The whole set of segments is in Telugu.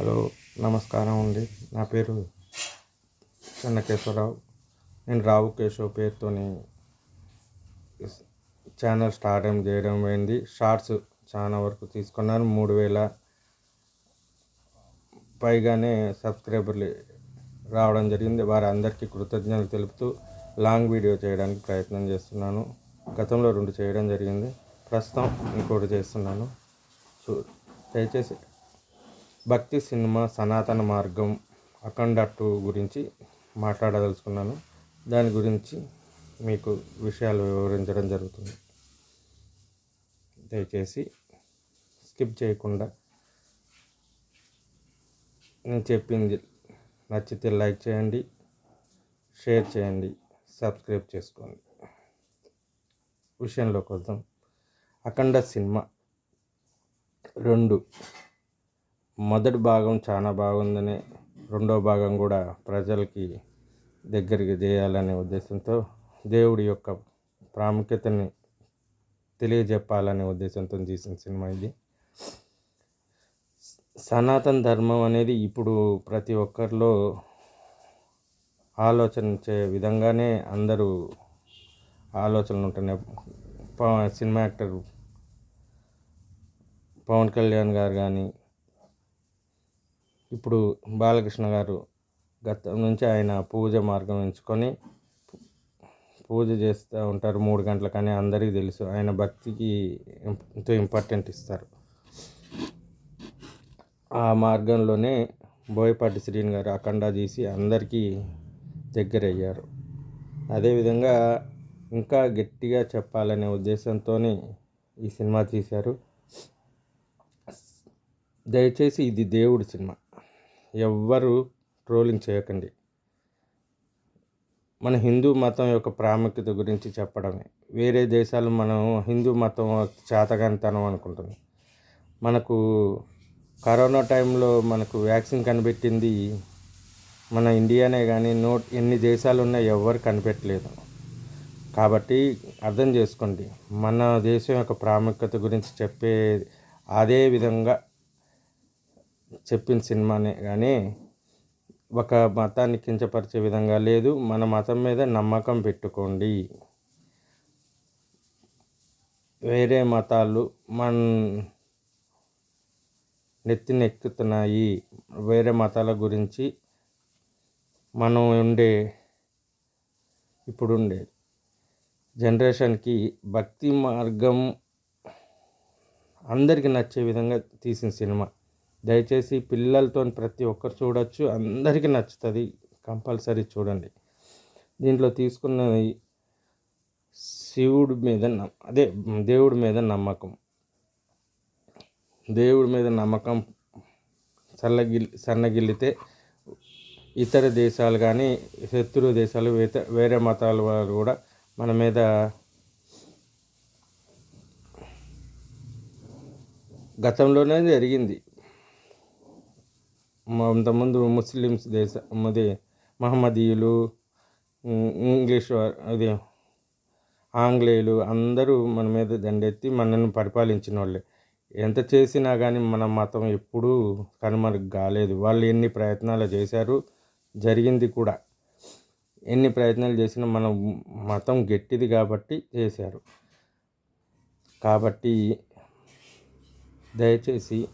హలో నమస్కారం అండి. నా పేరు చెన్నకేశ్వరరావు. నేను రావు కేశవ్ పేరుతోని ఛానల్ స్టార్ట్ చేయడం అయింది షార్ట్స్ చాలా వరకు తీసుకున్నాను. మూడు వేల పైగానే సబ్స్క్రైబర్లు రావడం జరిగింది. వారి అందరికీ కృతజ్ఞతలు తెలుపుతూ లాంగ్ వీడియో చేయడానికి ప్రయత్నం చేస్తున్నాను. గతంలో రెండు చేయడం జరిగింది. ప్రస్తుతం ఇంకోటి చేస్తున్నాను. చూ దయచేసి భక్తి సినిమా సనాతన మార్గం అఖండ టూ గురించి మాట్లాడదలుచుకున్నాను. దాని గురించి మీకు విషయాలు వివరించడం జరుగుతుంది. దయచేసి స్కిప్ చేయకుండా నేను చెప్పింది నచ్చితే లైక్ చేయండి షేర్ చేయండి సబ్స్క్రైబ్ చేసుకోండి. విషయంలోకి వద్దాం. అఖండ సినిమా రెండు. మొదటి భాగం చాలా బాగుందని రెండో భాగం కూడా ప్రజలకి దగ్గరికి చేయాలనే ఉద్దేశంతో దేవుడి యొక్క ప్రాముఖ్యతని తెలియజెప్పాలనే ఉద్దేశంతో తీసిన సినిమా ఇది. సనాతన ధర్మం అనేది ఇప్పుడు ప్రతి ఒక్కరిలో ఆలోచించే విధంగానే అందరూ ఆలోచనలు ఉంటున్నాయి పవ- సినిమా యాక్టర్ పవన్ కళ్యాణ్ గారు కానీ ఇప్పుడు బాలకృష్ణ గారు గతం నుంచి ఆయన పూజ మార్గం ఎంచుకొని పూజ చేస్తూ ఉంటారు మూడు గంటలకని అందరికీ తెలుసు. ఆయన భక్తికి ఎంతో ఇంపార్టెంట్ ఇస్తారు. ఆ మార్గంలోనే బోయపాటి శ్రీని గారు అఖండ చేసి అందరికీ దగ్గర అయ్యారు అదేవిధంగా ఇంకా గట్టిగా చెప్పాలనే ఉద్దేశంతో ఈ సినిమా తీశారు. దయచేసి ఇది దేవుడి సినిమా. ఎవ్వరు ట్రోలింగ్ చేయకండి. మన హిందూ మతం యొక్క ప్రాముఖ్యత గురించి చెప్పడమే. వేరే దేశాలు మనం హిందూ మతం చేతగానితనం అనుకుంటుంది మనకు కరోనా టైంలో మనకు వ్యాక్సిన్ కనిపెట్టింది మన ఇండియానే కానీ నోట్ ఎన్ని దేశాలు ఉన్నా ఎవ్వరు కనిపెట్టలేదు. కాబట్టి అర్థం చేసుకోండి. మన దేశం యొక్క ప్రాముఖ్యత గురించి చెప్పే అదే విధంగా చెప్పిన సినిమానే కానీ ఒక మతాన్ని కించపరిచే విధంగా లేదు. మన మతం మీద నమ్మకం పెట్టుకోండి. వేరే మతాలు మన నెత్తినెక్కుతున్నాయి. వేరే మతాల గురించి మనం ఉండే ఇప్పుడుండే జనరేషన్కి భక్తి మార్గం అందరికీ నచ్చే విధంగా తీసిన సినిమా. దయచేసి పిల్లలతో ప్రతి ఒక్కరు చూడొచ్చు. అందరికీ నచ్చుతుంది. కంపల్సరీ చూడండి. దీంట్లో తీసుకున్నది శివుడి మీద అదే దేవుడి మీద నమ్మకం. దేవుడి మీద నమ్మకం చల్లగిల్ సన్నగిల్లితే ఇతర దేశాలు కానీ శత్రు దేశాలు వేత వేరే మతాల వారు కూడా మన మీద గతంలోనే జరిగింది. అంతకుముందు ముస్లిమ్స్ దేశ అది మహమ్మదీయులు ఇంగ్లీష్ అది ఆంగ్లేయులు అందరూ మన మీద దండెత్తి మనల్ని పరిపాలించిన వాళ్ళే. ఎంత చేసినా కానీ మన మతం ఎప్పుడూ కనుమరుగు కాలేదు. వాళ్ళు ఎన్ని ప్రయత్నాలు చేశారు జరిగింది కూడా. ఎన్ని ప్రయత్నాలు చేసినా మన మతం గట్టిది కాబట్టి చేశారు. కాబట్టి దయచేసి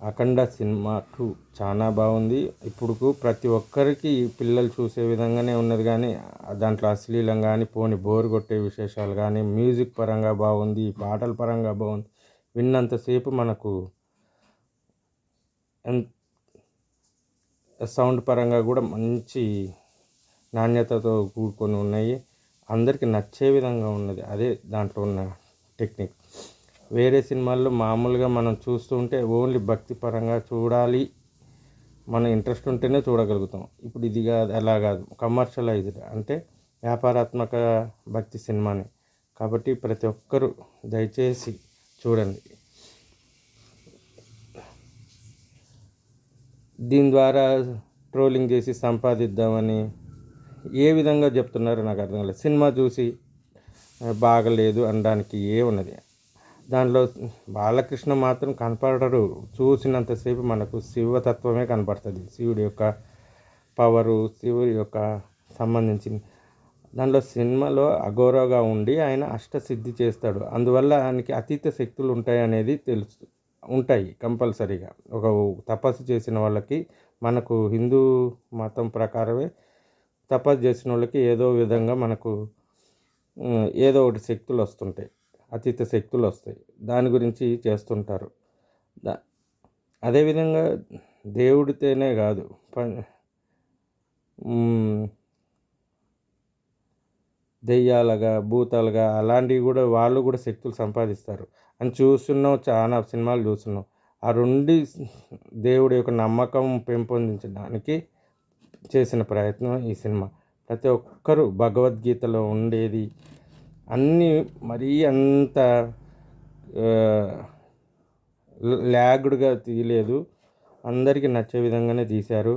అఖండ సినిమా టూ చాలా బాగుంది. ఇప్పుడు ప్రతి ఒక్కరికి పిల్లలు చూసే విధంగానే ఉన్నది కానీ దాంట్లో అశ్లీలం కానీ పోని బోర్ కొట్టే విశేషాలు కానీ మ్యూజిక్ పరంగా బాగుంది పాటల పరంగా బాగుంది. విన్నంతసేపు మనకు ఎన్ సౌండ్ పరంగా కూడా మంచి నాణ్యతతో కూడుకొని ఉన్నాయి. అందరికీ నచ్చే విధంగా ఉన్నది. అదే దాంట్లో ఉన్న టెక్నిక్. వేరే సినిమాల్లో మామూలుగా మనం చూస్తుంటే ఓన్లీ భక్తి పరంగా చూడాలి మన ఇంట్రెస్ట్ ఉంటేనే చూడగలుగుతాం. ఇప్పుడు ఇది కాదు అలా కాదు. కమర్షియలైజ్డ్ అంటే వ్యాపారాత్మక భక్తి సినిమాని. కాబట్టి ప్రతి ఒక్కరూ దయచేసి చూడండి. దీని ద్వారా ట్రోలింగ్ చేసి సంపాదిద్దామని ఏ విధంగా చెప్తున్నారో నాకు అర్థం కాలేదు. సినిమా చూసి బాగలేదు అనడానికి ఏ ఉన్నది? దానిలో బాలకృష్ణ మాత్రం కనపడరు. చూసినంతసేపు మనకు శివతత్వమే కనపడుతుంది. శివుడి యొక్క పవరు శివుడి యొక్క సంబంధించింది దానిలో సినిమాలో అఘోరగా ఉండి ఆయన అష్టసిద్ధి చేస్తాడు. అందువల్ల ఆయనకి అతీత శక్తులు ఉంటాయి అనేది తెలుసు ఉంటాయి కంపల్సరీగా. ఒక తపస్సు చేసిన వాళ్ళకి మనకు హిందూ మతం ప్రకారమే తపస్సు చేసిన వాళ్ళకి ఏదో విధంగా మనకు ఏదో ఒకటి శక్తులు వస్తుంటాయి. అతీత శక్తులు వస్తాయి దాని గురించి చేస్తుంటారు. దా అదేవిధంగా దేవుడితేనే కాదు. దెయ్యాలుగా భూతాలుగా అలాంటివి కూడా వాళ్ళు కూడా శక్తులు సంపాదిస్తారు. అని చూస్తున్నాం చాలా సినిమాలు చూస్తున్నాం. ఆ రెండు దేవుడి యొక్క నమ్మకం పెంపొందించడానికి చేసిన ప్రయత్నం ఈ సినిమా. ప్రతి ఒక్కరూ భగవద్గీతలో ఉండేది అన్నీ మరీ అంత ల్యాగ్డ్గా తీయలేదు. అందరికీ నచ్చే విధంగానే తీశారు.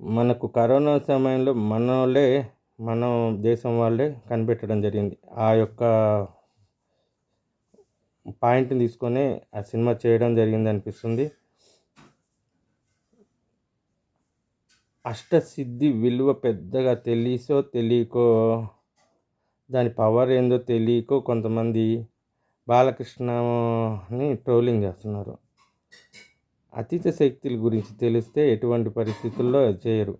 మనకు కరోనా సమయంలో మన వాళ్ళే మన దేశం వాళ్ళే కనిపెట్టడం జరిగింది. ఆ యొక్క పాయింట్ని తీసుకొని ఆ సినిమా చేయడం జరిగింది అనిపిస్తుంది అష్టసిద్ధి విలువ పెద్దగా తెలిసో తెలియకో దాని పవర్ ఏందో తెలియకో కొంతమంది బాలకృష్ణని ట్రోలింగ్ చేస్తున్నారు. అతీత శక్తుల గురించి తెలిస్తే ఎటువంటి పరిస్థితుల్లో చేయరు.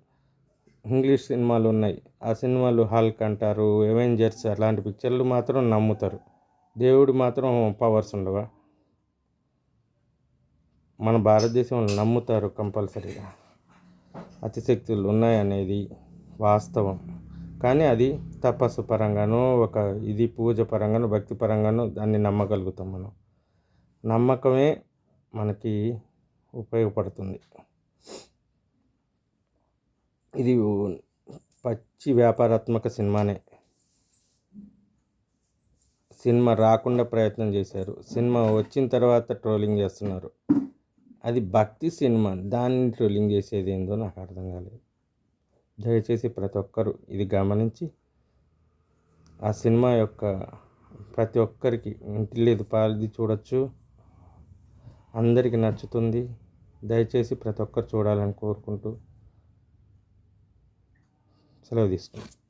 ఇంగ్లీష్ సినిమాలు ఉన్నాయి. ఆ సినిమాలు హల్క్ అంటారు ఎవెంజర్స్ అలాంటి పిక్చర్లు మాత్రం నమ్ముతారు. దేవుడు మాత్రం పవర్స్ ఉండవా? మన భారతదేశంలో నమ్ముతారు కంపల్సరీగా. అతిశక్తులు ఉన్నాయనేది వాస్తవం. కానీ అది తపస్సు పరంగానో ఒక ఇది పూజ పరంగానో భక్తి పరంగానో దాన్ని నమ్మగలుగుతాం మనం. నమ్మకమే మనకి ఉపయోగపడుతుంది. ఇది పచ్చి వ్యాపారాత్మక సినిమానే. సినిమా రాకుండా ప్రయత్నం చేశారు. సినిమా వచ్చిన తర్వాత ట్రోలింగ్ చేస్తున్నారు. అది భక్తి సినిమా దాన్ని ట్రోలింగ్ చేసేది ఏందో నాకు అర్థం కాలేదు. దయచేసి ప్రతి ఒక్కరు ఇది గమనించి ఆ సినిమా యొక్క ప్రతి ఒక్కరికి ఇంటి లేదు పాలిది చూడొచ్చు. అందరికీ నచ్చుతుంది. దయచేసి ప్రతి ఒక్కరు చూడాలని కోరుకుంటూ సెలవు తీసుకుంటాం